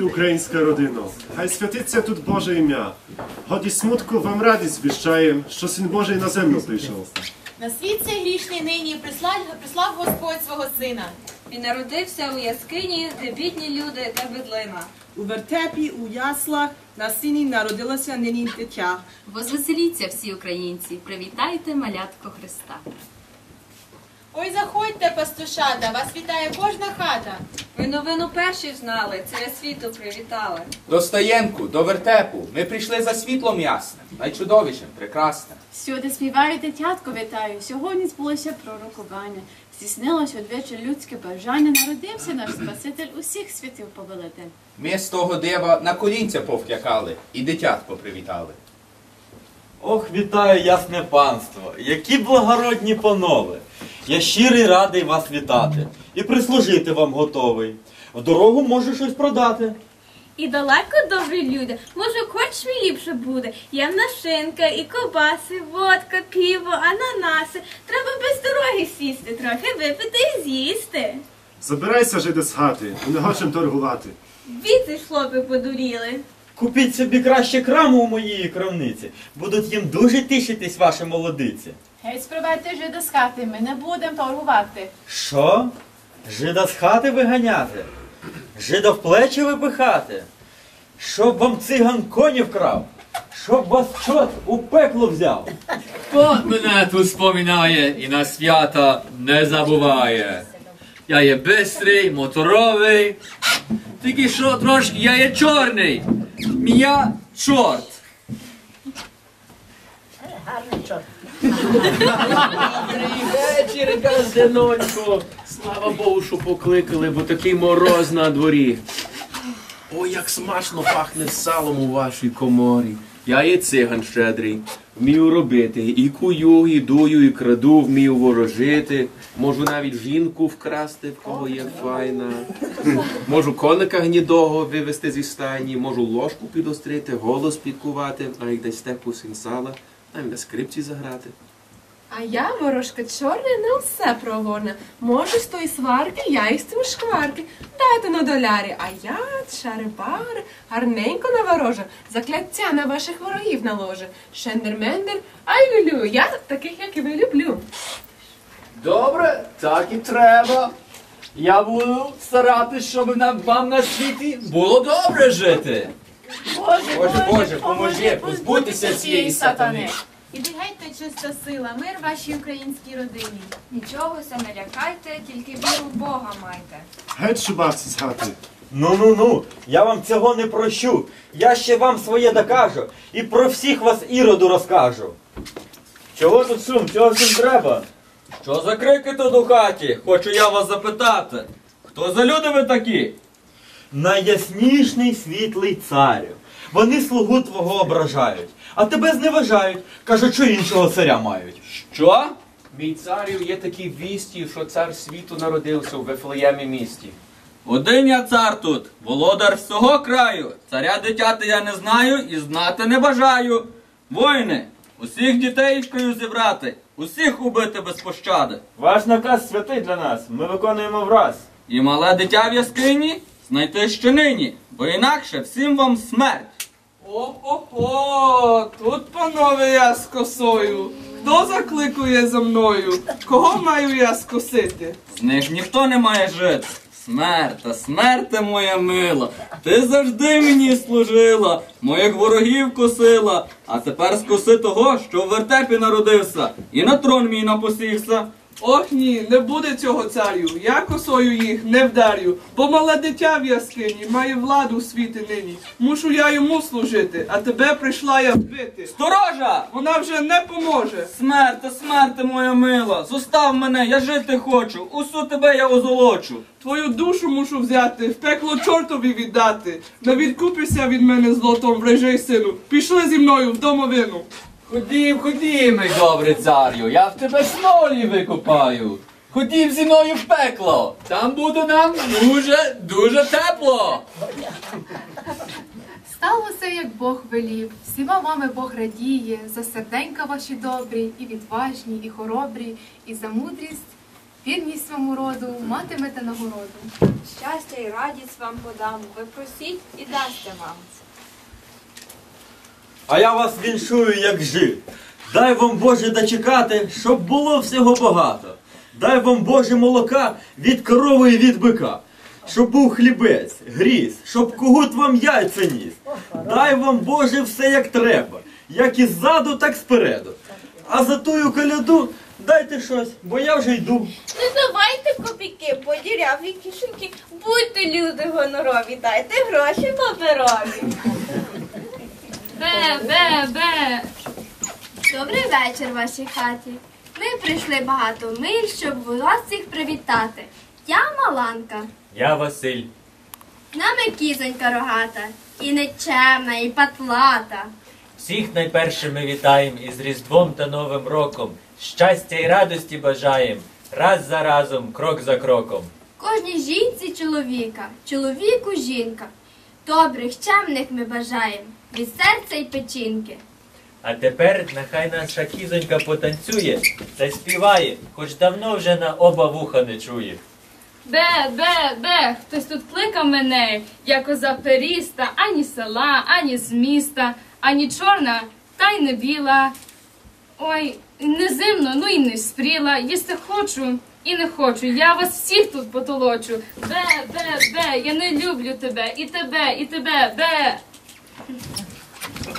українська родино, хай святиться тут Боже ім'я. Годі смутку вам радість звіщаєм, що Син Божий на землю прийшов. На світ цей грішний нині прислав, прислав Господь свого сина. Він народився у яскині, де бідні люди та бедлина. У вертепі, у яслах на сині народилося нині дитя. Возвеселіться всі українці, привітайте малятко Христа. Ой, заходьте, пастушата, вас вітає кожна хата. Ви новину перші знали, царя світу привітали. До Стаєнку, до вертепу. Ми прийшли за світлом ясним, найчудовішим, прекрасним. Всюди співаю дитятко вітаю. Сьогодні збулося пророкування. Здійснилось одвечір людське бажання. Народився наш Спаситель усіх світів повелитель. Ми з того дива на колінця повклякали і дитятко привітали. Ох, вітаю, ясне панство! Які благородні панове! Я щирий радий вас вітати і прислужити вам готовий. В дорогу можу щось продати. І далеко добрі люди, може, хоч мій ліпше буде. Є в нас шинка, і ковбаси, водка, піво, ананаси. Треба без дороги сісти, трохи випити і з'їсти. Забирайся, жиде з хати, ми не хочемо торгувати. Біти ж хлопи подуріли. Купіть собі краще краму у моїй крамниці. Будуть їм дуже тішитись ваші молодиці. Геть спривайте жида з хати, ми не будемо торгувати. Що? Жида з хати виганяти? Жида в плечі випихати? Щоб вам циган коні вкрав? Щоб вас чот у пекло взяв? От мене тут споминає і на свята не забуває. Я є бистрий, моторовий, тільки що трошки я є чорний. Я чорт. Вечір, газденонько. Слава Богу, що покликали, бо такий мороз на дворі. Ой, як смачно пахне салом у вашій коморі. Я є циган щедрий, вмію робити. І кую, і дую, і краду, вмію ворожити. Можу навіть жінку вкрасти, в кого є файна. Можу коника гнідого вивести зі стайні, можу ложку підострити, голос підкувати, а як дасте кусень сала, навіть на скрипці заграти. А я, ворожка чорна, на все проворна. Можу з тої сварки, я із тим шкварки. Дайте на долярі, а я, шари-бари, гарненько наворожа, закляття на ваших ворогів наложа. Шендер-мендер, ай люлю, я таких, як і ви, люблю. Добре, так і треба. Я буду старатись, щоб нам вам на світі було добре жити. Боже, Боже, поможи позбутися цієї сатани. Іди геть, чиста сила, мир вашій українській родині. Нічого се не лякайте, тільки віру в Бога майте. Геть шубавці з хати. Ну ну ну, я вам цього не прощу. Я ще вам своє докажу і про всіх вас іроду розкажу. Чого тут шум? Чого всім треба? Що за крики тут у хаті? Хочу я вас запитати. Хто за люди ви такі? Найяснішний світлий царю. Вони слугу твого ображають, а тебе зневажають. Кажуть, що іншого царя мають. Що? Мій царю є такі вісті, що цар світу народився у Вифлеємі місті. Один я цар тут, володар всього краю. Царя дитяти я не знаю і знати не бажаю. Воїни, усіх дітейкою зібрати, усіх убити без пощади. Ваш наказ святий для нас. Ми виконуємо враз. І мале дитя в яскині знайти ще нині, бо інакше всім вам смерть. О-о-о, тут, панове, я з косою. Хто закликує за мною? Кого маю я скосити? З них ніхто не має жити. Смерта, смерте моя мила, ти завжди мені служила, моїх ворогів косила, а тепер скоси того, що в вертепі народився, і на трон мій напосівся. Ох ні, не буде цього царю. Я косою їх не вдарю, бо мале дитя в яскині має владу у світі нині. Мушу я йому служити, а тебе прийшла я вбити. Сторожа! Вона вже не поможе. Смерте, смерте моя мила, зостав мене, я жити хочу, усю тебе я озолочу. Твою душу мушу взяти, в пекло чортові віддати. Не відкупися від мене злотом, врежей сину. Пішли зі мною в домовину. Ходім, ходім, мій добрий царю, я в тебе смолі викопаю. Ходім зі мною в пекло, там буде нам дуже, дуже тепло. Сталося, як Бог велів. Всіма вами Бог радіє, за серденька ваші добрі, і відважні, і хоробрі, і за мудрість вірність своєму роду, матимете нагороду. Щастя і радість вам подам. Ви просіть і дасться вам. А я вас віншую, як жив. Дай вам Боже дочекати, щоб було всього багато. Дай вам Боже молока від корови і від бика. Щоб був хлібець, гріз, щоб когут вам яйця ніс. Дай вам Боже все як треба, як іззаду, так спереду. А за тую коляду дайте щось, бо я вже йду. Не давайте копійки, подіряві кишеньки. Будьте люди гонорові, дайте гроші паперові. Бе, бе, бе. Добрий вечір вашій хаті. Ми прийшли багато миль, щоб вас всіх привітати. Я Маланка, Я Василь. нами кізонька рогата, і нечемна, і патлата. Всіх найперше ми вітаємо із Різдвом та Новим роком. Щастя і радості бажаєм. Раз за разом, крок за кроком. Кожній жінці чоловіка, чоловіку жінка. Добрих, чемних ми бажаємо, від серця й печінки. А тепер нехай наша кізонька потанцює та співає, хоч давно вже на оба вуха не чує. Бе, бе, бе, хтось тут кликав мене, я коза періста, ані села, ані з міста, ані чорна, та й не біла. Ой, не зимно, ну і не спріла. Їсти хочу і не хочу. Я вас всіх тут потолочу. Бе, бе, бе, я не люблю тебе, і тебе, і тебе, бе.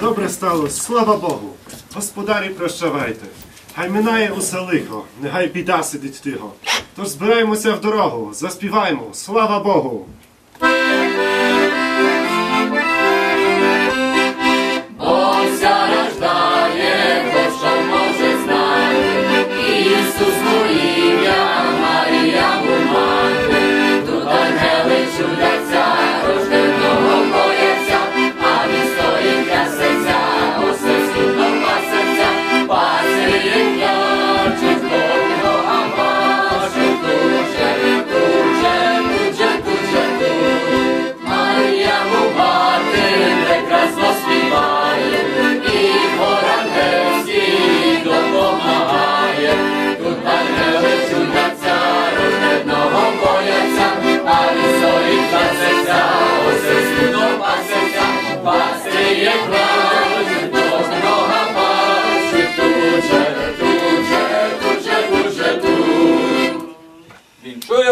Добре сталося, слава Богу. Господарі, прощавайте. Хай минає усе лихо, нехай біда сидить тихо. Тож збираємося в дорогу, заспіваємо, слава Богу.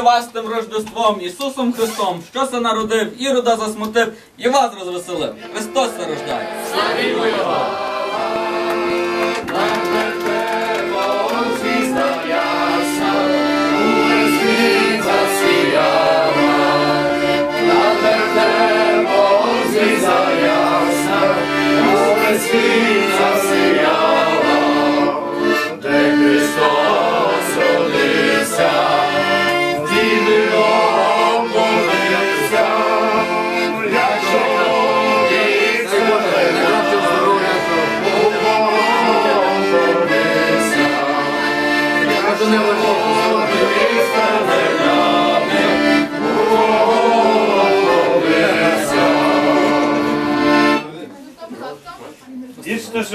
Вас тим Рождеством, Ісусом Христом, що се народив, Ірода засмутив і вас розвеселив. Христос се рождає. Славімо Його!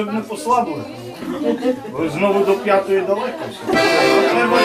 Щоб не послабили. Ви знову до п'ятої далеко. Треба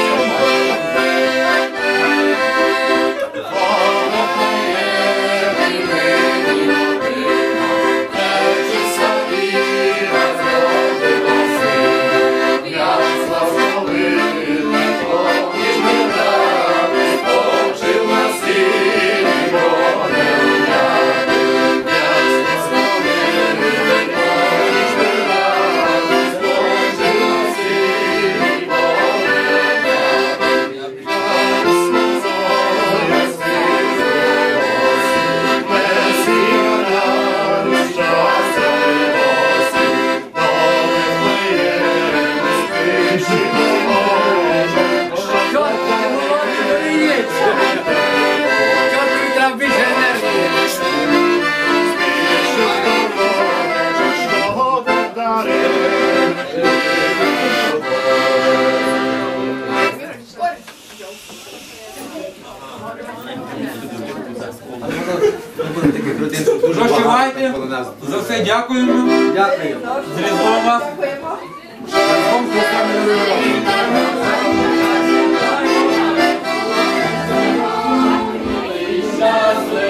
Бувайте. За все дякуємо. дякуємо З Різдвом вас. Дякуємо.